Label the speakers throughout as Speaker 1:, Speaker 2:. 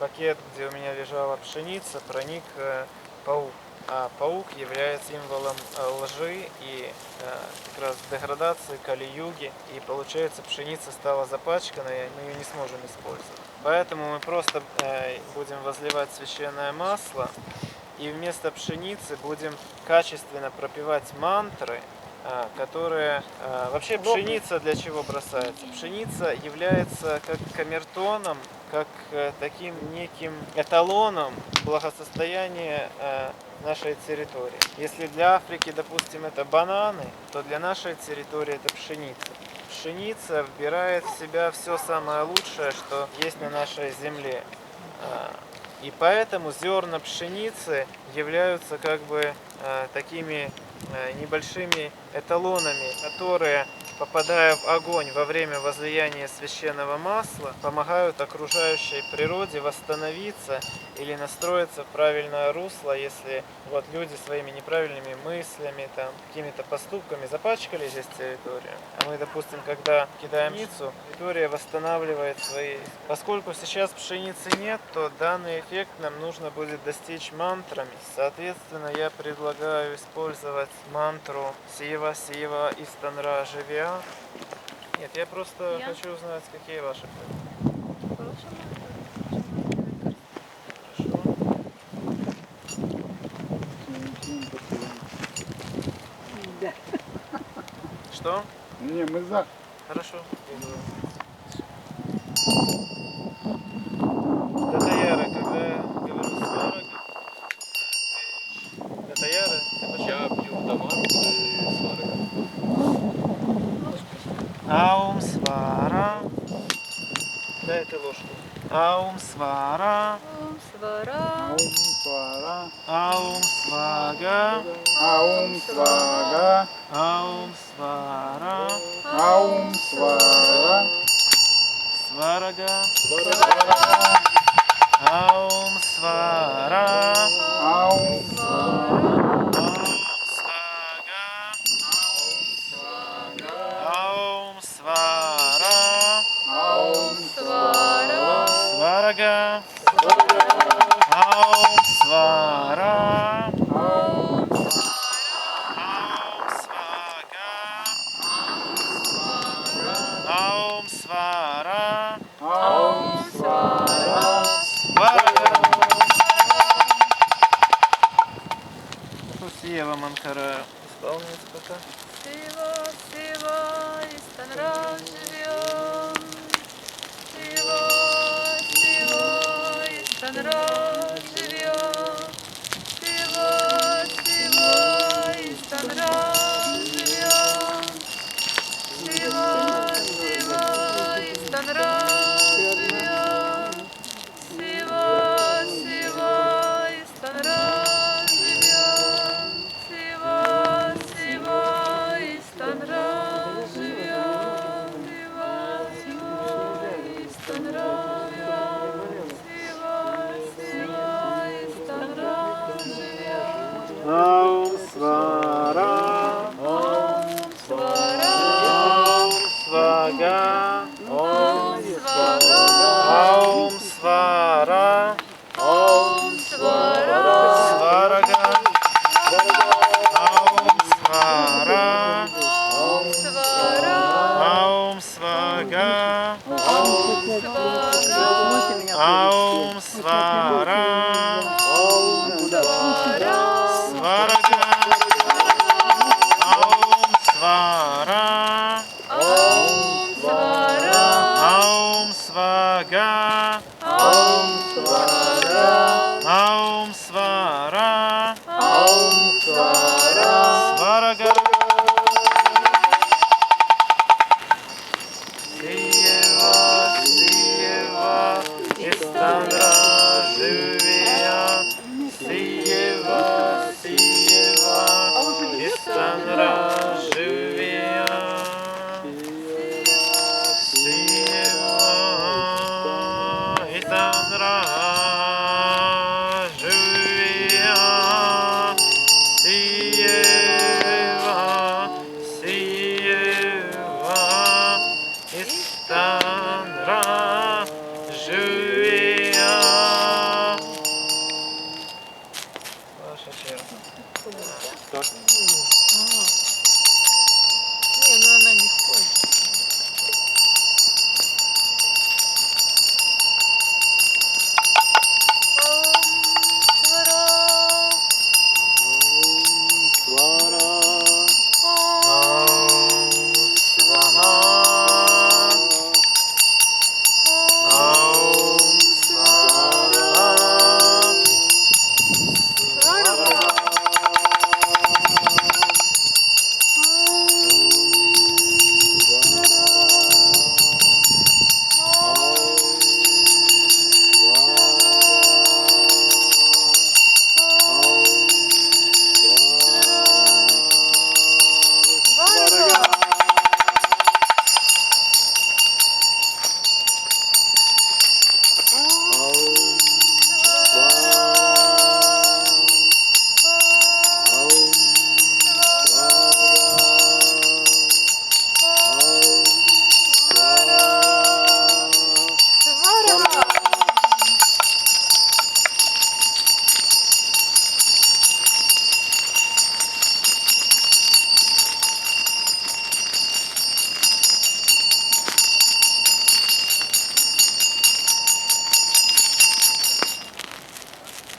Speaker 1: пакет, где у меня лежала пшеница, проник э, паук. А паук является символом э, лжи и э, как раз деградации Кали-юги. И получается, пшеница стала запачканной, и мы ее не сможем использовать. Поэтому мы просто будем возливать священное масло и вместо пшеницы будем качественно пропивать мантры, которые... Вообще пшеница для чего бросается? Пшеница является как камертоном, как э, таким неким эталоном благосостояния э, нашей территории. Если для Африки, допустим, это бананы, то для нашей территории это пшеница. Пшеница вбирает в себя все самое лучшее, что есть на нашей земле. А, И поэтому зерна пшеницы являются как бы э, такими э, небольшими эталонами, которые, попадая в огонь во время возлияния священного масла, помогают окружающей природе восстановиться или настроиться в правильное русло, если вот люди своими неправильными мыслями, там, какими-то поступками запачкали здесь территорию. А мы, допустим, когда кидаем пшеницу, территория восстанавливает свои... Поскольку сейчас пшеницы нет, то данный эффект нам нужно будет достичь мантрами. Соответственно, я предлагаю использовать мантру Сива, Сива, Истанра, Живя. Нет, я просто
Speaker 2: Я?
Speaker 1: хочу узнать, какие ваши планы. Хорошо. Что?
Speaker 3: Не, мы за.
Speaker 1: Хорошо.
Speaker 2: Svara. Aum
Speaker 1: Svara. Aum
Speaker 2: Svara. Aum
Speaker 1: Svaga. Aum Svaga. 와, 라.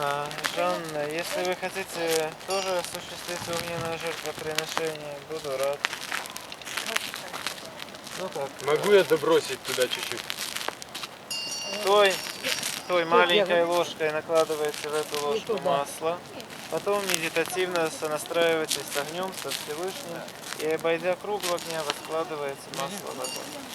Speaker 1: А, Жанна, если вы хотите тоже осуществить огненное жертвоприношение, буду рад. Ну как?
Speaker 4: Могу я добросить туда чуть-чуть?
Speaker 1: Той, той маленькой ложкой накладываете в эту ложку масла. Потом медитативно сонастраиваетесь с огнем, со Всевышним. И обойдя круг огня, вы складываете масло в огонь.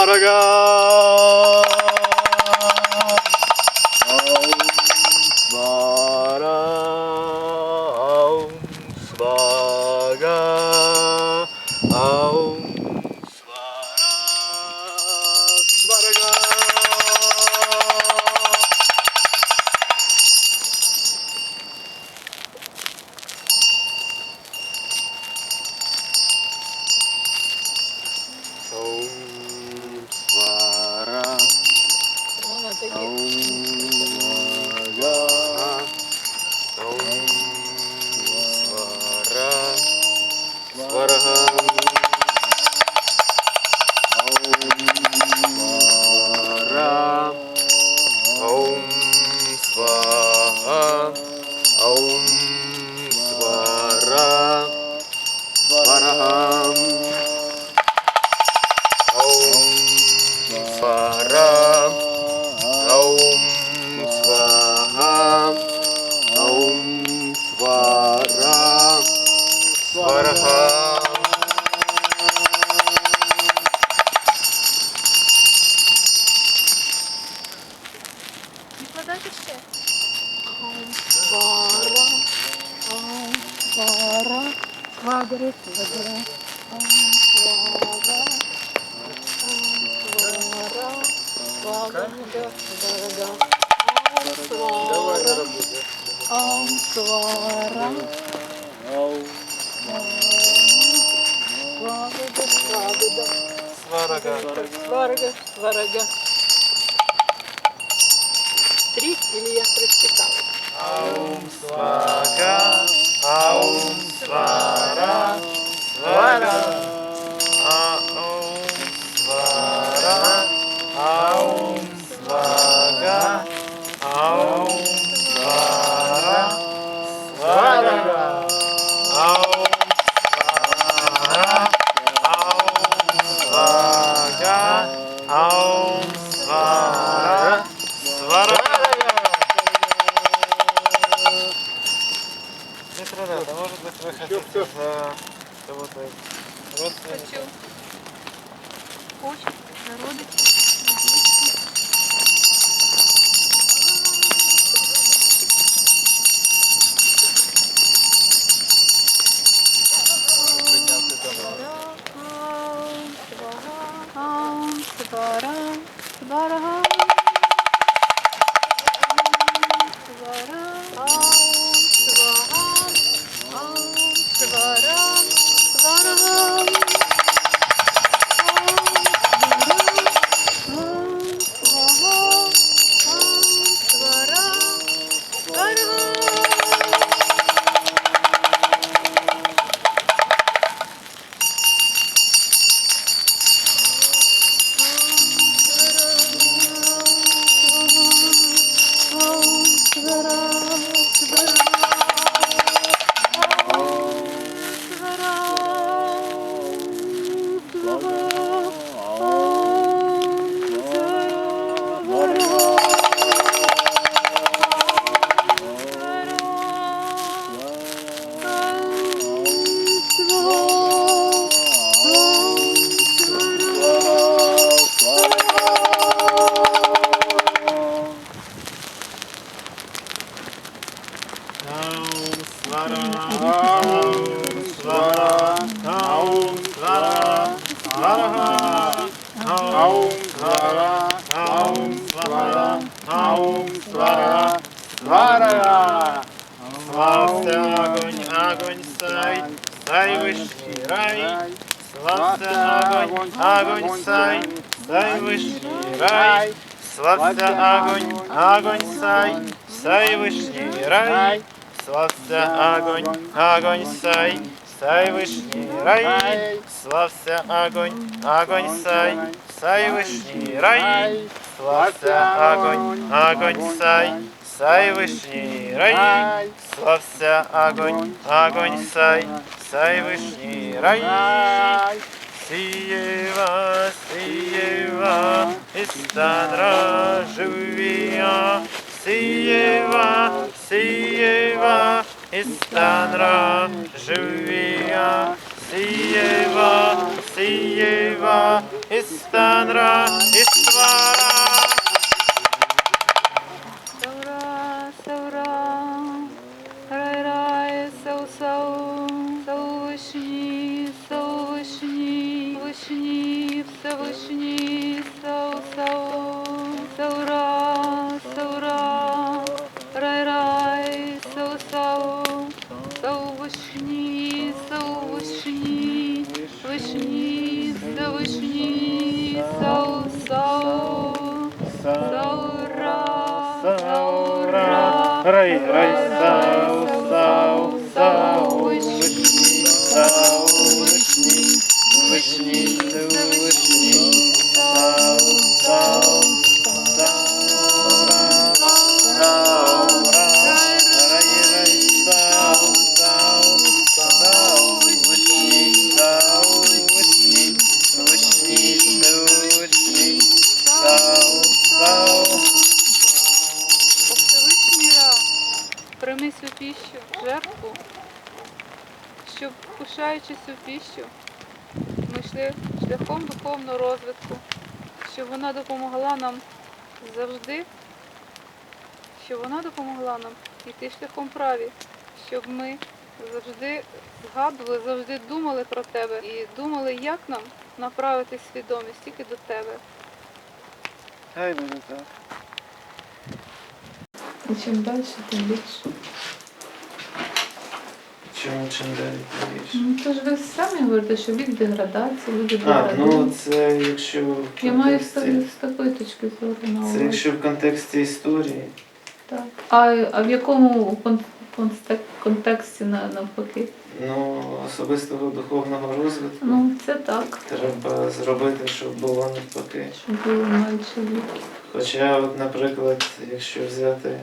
Speaker 4: Сварага. Сварага. Аум, свара, аум, свара,
Speaker 5: свагага, свагага,
Speaker 1: Сварага.
Speaker 5: сварга, сварага. Три или я прочитала?
Speaker 1: Аум свага, аум свара, свара. Аум свара, аум вы хотите за кого-то из родственников?
Speaker 2: Хочу. Очень. Народы. Свара, аум свара, свара.
Speaker 1: Славься огонь, огонь сай, сай вышний рай. Славься огонь, огонь сай, сай вышний рай. Славься огонь, огонь сай, сай вышний рай. Славься огонь, огонь сай, сай вышний рай. Славься огонь, огонь сай, сай вышний рай. Славься огонь, огонь сай, сай вышний рай. Славься огонь, огонь сай, сай вышний рай. Сиева, сиева, истанра живия. Сиева, сиева, истанра живия. Сиева, сиева, истанра иствара.
Speaker 2: Саура, Рай, рай, сау, сау, вона допомогла нам завжди, щоб вона допомогла нам йти шляхом праві, щоб ми завжди згадували, завжди думали про тебе і думали, як нам направити свідомість тільки до тебе.
Speaker 3: Хай буде так.
Speaker 2: І чим далі, тим більше.
Speaker 1: Чому чим далі більше?
Speaker 2: Ну, то ж ви самі говорите, що від деградації, люди
Speaker 1: А,
Speaker 2: деградують.
Speaker 1: ну це якщо в
Speaker 2: Я маю з,
Speaker 1: контексті,
Speaker 2: з такої точки зору на
Speaker 1: це
Speaker 2: увазі.
Speaker 1: якщо в контексті історії,
Speaker 2: Так. А, а в якому кон- контексті навпаки?
Speaker 1: ну особистого духовного розвитку
Speaker 2: Ну, це так,
Speaker 1: треба зробити, щоб було навпаки.
Speaker 2: щоб було менше.
Speaker 1: Хоча, от, наприклад, якщо взяти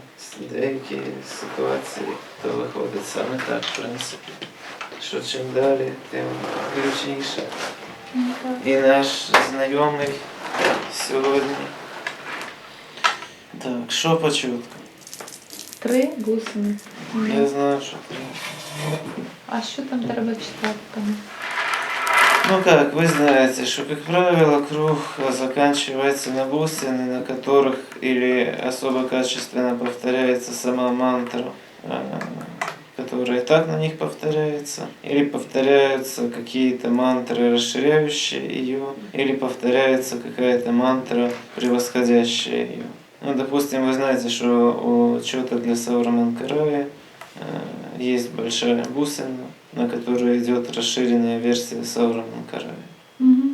Speaker 1: деякі ситуації, то виходить саме так, в принципі. Що чим далі, тим ключніше.
Speaker 2: Ну.
Speaker 1: І наш знайомий сьогодні. Так, що почутку?
Speaker 2: Три гусени.
Speaker 1: Я знаю, що треба.
Speaker 2: А що там треба читати? Там?
Speaker 1: Ну как, вы знаете, что, как правило, круг заканчивается на бусины, на которых или особо качественно повторяется сама мантра, которая и так на них повторяется, или повторяются какие-то мантры, расширяющие ее, или повторяется какая-то мантра, превосходящая ее. Ну, допустим, вы знаете, что у чего-то для Саураманкарая э, есть большая бусина, на которой идет расширенная версия Саураманкарая.
Speaker 2: Угу.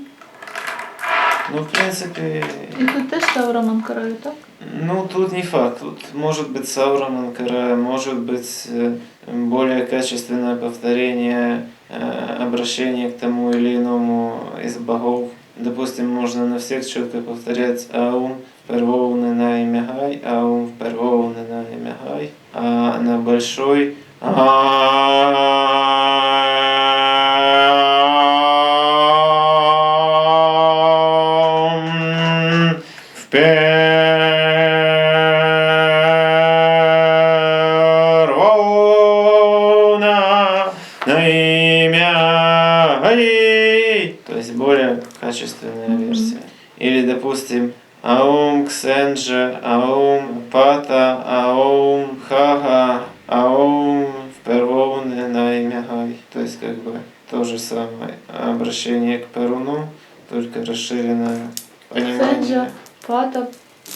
Speaker 1: Ну, в принципе,
Speaker 2: І тут теж Саураман карає, так?
Speaker 1: ну, тут не факт. Тут может быть Саураманкарая, может быть э, более качественное повторение, э, обращение к тому или иному из богов. Допустим, можно на всех четко повторять Аум, первоуны на имя Гай, Аум, первоуны на имя Гай, а на большой Аум, то же самое обращение к Перуну, только расширенное
Speaker 2: Це
Speaker 1: понимание,
Speaker 2: же пата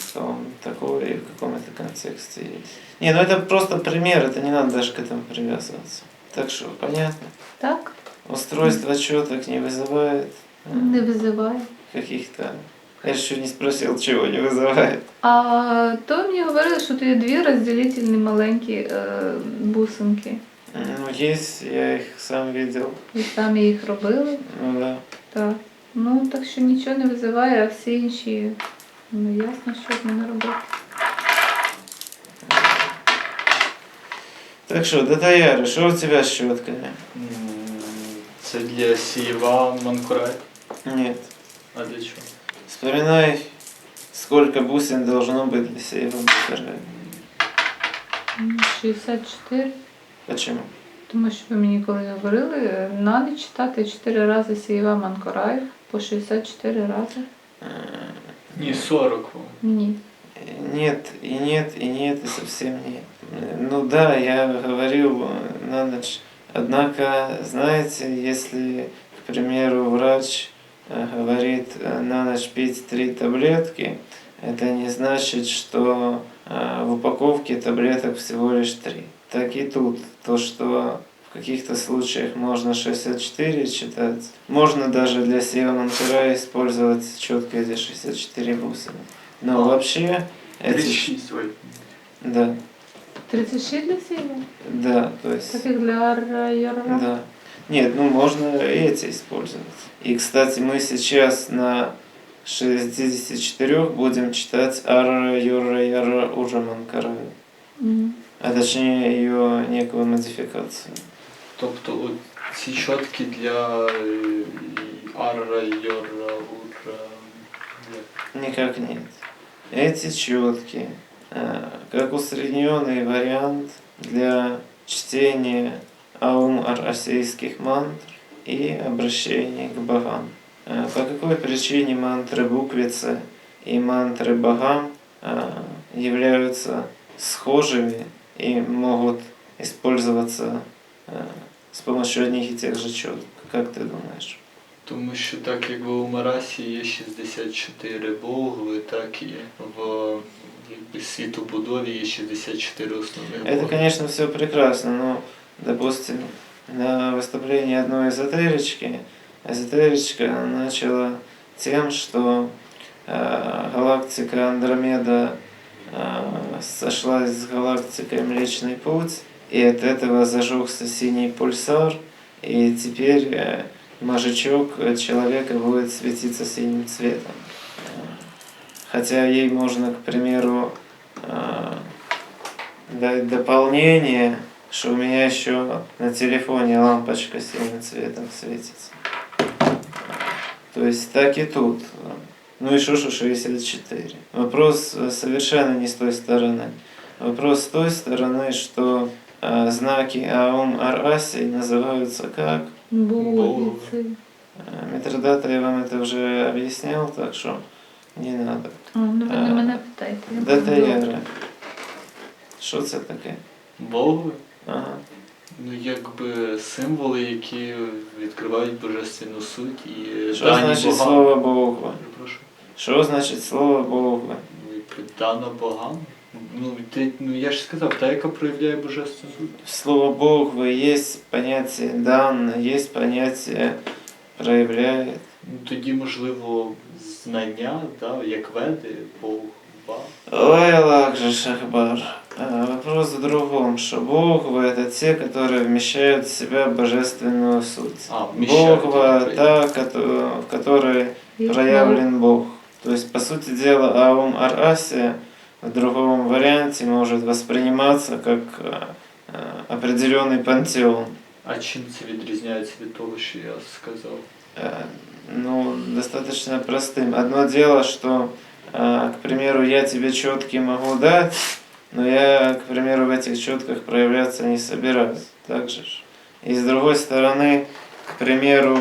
Speaker 1: что он такой и в каком это контексте есть. Не, ну это просто пример, это не надо даже к этому привязываться. Так что, понятно?
Speaker 2: так
Speaker 1: Устройство четок не вызывает э,
Speaker 2: не визиває.
Speaker 1: каких-то... Я еще не спросил, чего не вызывает.
Speaker 2: А то мені говорили, що тут є дві розділительні маленькі е, бусинки.
Speaker 1: Ну, есть, я их сам видел.
Speaker 2: Ви самі їх робили.
Speaker 1: Ну да.
Speaker 2: Так. Ну так що нічого не визиває, а всі інші, ну ясно, що з ними робити.
Speaker 1: Так что, Датаяра, что у тебя с щетками?
Speaker 6: М, Це для сієва манкурай.
Speaker 1: Нет.
Speaker 6: А для чого?
Speaker 1: Вспоминай, сколько бусин должно быть для сеева Макарая.
Speaker 2: М, 64.
Speaker 1: Почему?
Speaker 2: Тому що ви мені коли говорили, е, на ніч читати 4 рази Сієва Манкорай по 64 рази.
Speaker 1: Э,
Speaker 6: Ні, 40.
Speaker 2: Ні.
Speaker 1: Нет, и нет, и нет, и совсем нет. Э, Ну да, я говорил э, на ночь. Однако, знаете, если, к примеру, врач э, говорит э, на ночь пить три таблетки, это не значит, что э, в упаковке таблеток всего лишь три. Так и тут. То, что в каких-то случаях можно 64 читать, можно даже для сева Мантера использовать четко эти 64 бусины. Но
Speaker 6: А.
Speaker 1: вообще эти...
Speaker 6: 36, ой.
Speaker 1: Да,
Speaker 2: 36 для Сієва?
Speaker 1: да, то есть...
Speaker 2: Так як для Райора?
Speaker 1: Да. Нет, ну можно и эти использовать. И, кстати, мы сейчас на 64 будем читать Ара Юра Яра Ужаман Караю.
Speaker 2: Мгм.
Speaker 1: А точнее ее некую модификацию.
Speaker 6: Тобто от ці щотки для арра, йора, ура. як?
Speaker 1: Никак нет. Эти четки, э, как усредненный вариант для чтения аум арасейских мантр и обращений к богам. Э, По какой причине мантры буквицы и мантры богам э, являются схожими и могут использоваться э, с помощью одних и тех же четок? Как ты думаешь?
Speaker 6: Тому що так як в Умарасі є 64 богви, так і в якби, світобудові є 64 основних
Speaker 1: Это,
Speaker 6: богви.
Speaker 1: конечно, все прекрасно, но, допустим, на выступлении одной эзотерички, эзотеричка начала тем, что э, галактика Андромеда э, сошлась с галактикой Млечный Путь, и от этого зажегся синий пульсар, и теперь э, мозжечок э, человека будет светиться синим цветом. Э, Хотя ей можно, к примеру, э, дать дополнение, что у меня еще на телефоне лампочка синим цветом светится. То есть так и тут. Ну и шушу 64. Вопрос э, совершенно не с той стороны. Вопрос с той стороны, что э, знаки Аум Ар-Аси называются как?
Speaker 2: Булиці.
Speaker 1: Э, Митродата я вам это уже объяснял, так что не надо.
Speaker 2: А, ну ви не
Speaker 1: Е,
Speaker 2: мене питайте. я
Speaker 1: Дата
Speaker 2: буду.
Speaker 1: Яра. Що це таке?
Speaker 6: Богви?
Speaker 1: Ага.
Speaker 6: Ну, якби символи, які відкривають божественну суть і
Speaker 1: Що
Speaker 6: дані
Speaker 1: значить
Speaker 6: богам.
Speaker 1: слово Богва?
Speaker 6: Перепрошую.
Speaker 1: Що значить слово Богва?
Speaker 6: Ну, якби дана богам. Ну, ти, ну я ж сказав, та, яка проявляє божественну суть.
Speaker 1: Слово Богва есть понятие данное, есть понятие проявляет.
Speaker 6: Ну, тоді, можливо, знання, да, як веди, Богва.
Speaker 1: Ой, Аллах же Шахбар. Вопрос в другом, что Богва это те, которые вмещают в себя божественную суть.
Speaker 6: А,
Speaker 1: Богва та, в которой проявлен Бог. То есть, по сути дела, Аум Ар-Асия в другом варианте может восприниматься как э, э, определенный пантеон.
Speaker 6: А чим це відрізняється від того, що я сказав?
Speaker 1: Э, Ну, достаточно простым. Одно дело, что, э, к примеру, я тебе четки могу дать, но я, к примеру, в этих четках проявляться не собираюсь. Так же. ж. И с другой стороны, к примеру,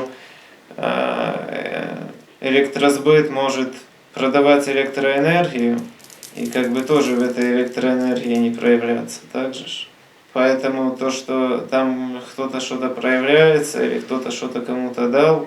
Speaker 1: э, электросбыт может продавать электроэнергию и как бы тоже в этой электроэнергии не проявляться. Так же. ж. Поэтому то, что там кто-то что-то проявляется или кто-то что-то кому-то дал,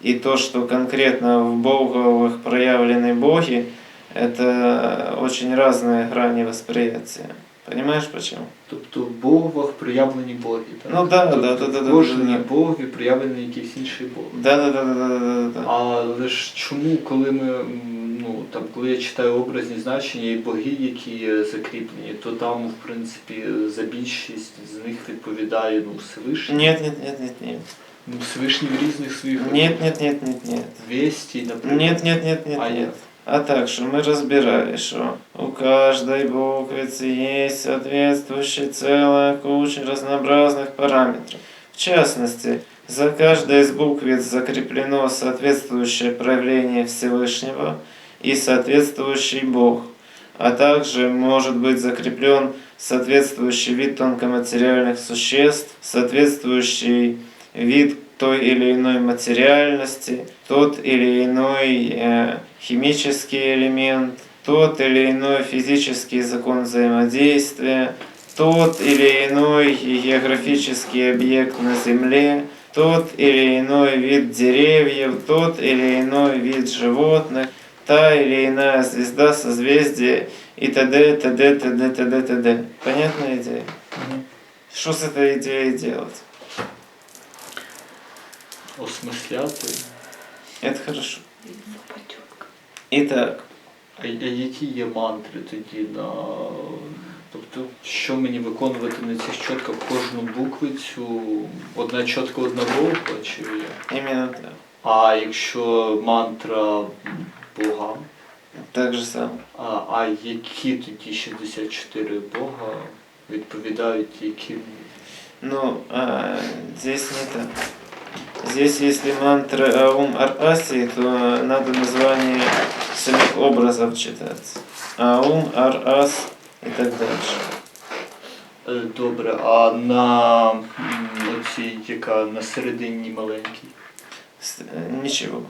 Speaker 1: и то, что конкретно в Боговых проявлены боги, это очень разные грани восприятия. Понимаешь почему?
Speaker 6: Тобто в Боговах проявлені боги. Так?
Speaker 1: Ну да,
Speaker 6: тобто
Speaker 1: да, да, да, да,
Speaker 6: Кожній
Speaker 1: да, да.
Speaker 6: Богові проявлений якийсь інший Бог.
Speaker 1: Да, да, да, да, да, да, да.
Speaker 6: Але ж чому, коли ми м, ну там, коли я читаю образні значення і боги, які є закріплені, то там, в принципі, за більшість з них відповідає ну Всевишній.
Speaker 1: Нет, нет, нет, нет, нет.
Speaker 6: Ну, Всевишній в різних своїх
Speaker 1: Нет, нет, нет, нет, нет.
Speaker 6: весті, наприклад.
Speaker 1: Нет, нет, нет, нет,
Speaker 6: А
Speaker 1: нет.
Speaker 6: як?
Speaker 1: А так, что мы разбирали, что у каждой буквицы есть соответствующая целая куча разнообразных параметров. В частности, за каждой из буквиц закреплено соответствующее проявление Всевышнего и соответствующий Бог, а также может быть закреплен соответствующий вид тонкоматериальных существ, соответствующий вид той или иной материальности, тот или иной э, химический элемент, тот или иной физический закон взаимодействия, тот или иной географический объект на Земле, тот или иной вид деревьев, тот или иной вид животных, та или иная звезда, созвездие и т.д. т.д. т.д. т.д. т.д. Понятная идея?
Speaker 6: Мгм.
Speaker 1: Что с этой идеей делать?
Speaker 6: осмисляти.
Speaker 1: Это хорошо. Итак,
Speaker 6: А, а які є мантри тоді на. Тобто, що мені виконувати на цих чотках кожну буквицю? Одна чотка, одна буква, чи як?
Speaker 1: именно так.
Speaker 6: А якщо мантра Бога,
Speaker 1: Так же самое.
Speaker 6: а, а які тоді 64 Бога відповідають яким?
Speaker 1: Ну, а, здесь не так. Здесь, если мантра Аум Ар-Аси, то надо название самих образов читать. Аум, Ар-Ас и так дальше.
Speaker 6: Е, Добре, а на оцій, яка на середині маленькій?
Speaker 1: Э, Ничего.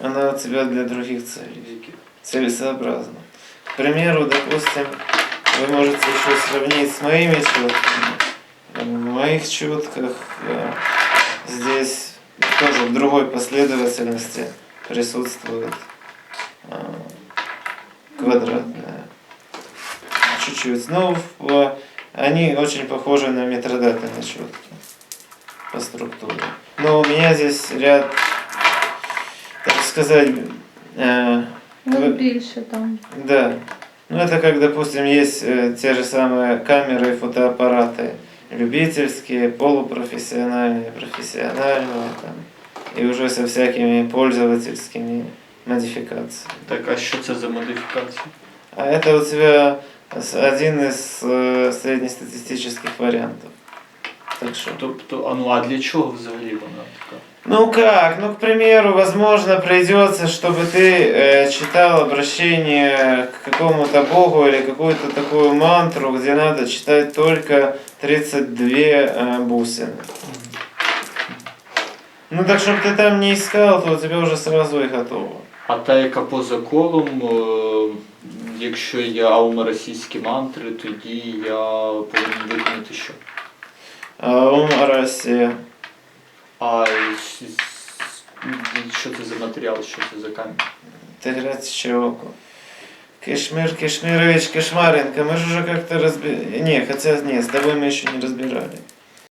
Speaker 1: Она у тебя для других целей. Целесообразно. К примеру, допустим, вы можете еще сравнить с моими четками. В моих четках э, здесь тоже в другой последовательности присутствует э, квадратная. Чуть-чуть. В- они очень похожи на метродаты на четки по структуре. Но у меня здесь ряд, сказать, э,
Speaker 2: Ну,
Speaker 1: Ви-
Speaker 2: більше там.
Speaker 1: да. Ну, это как, допустим, есть э, те же самые камеры и фотоаппараты. Любительские, полупрофессиональные, профессиональные там. И уже со всякими пользовательскими модификациями.
Speaker 6: Так, а що це за модифікація?
Speaker 1: А это у тебя с- один из э, среднестатистических вариантов. Так что...
Speaker 6: Тобто, а ну а для чого взагалі вона така?
Speaker 1: Ну как? Ну, к примеру, возможно, придется, чтобы ты э, читал обращение к какому-то богу или какую-то такую мантру, где надо читать только 32 э, бусины. Ну так, чтобы ты там не искал, то у тебя уже сразу и готово.
Speaker 6: А та, яка поза колом, е, якщо є аумаросійські мантри, тоді я повинен виконати що? А с- с- що це за матеріал, що це за камінь?
Speaker 1: Ты щеку. Кишмир Кишмирович Кишмаренко, мы же уже как-то разбирали. Не, хотя, не, с тобой мы еще не разбирали.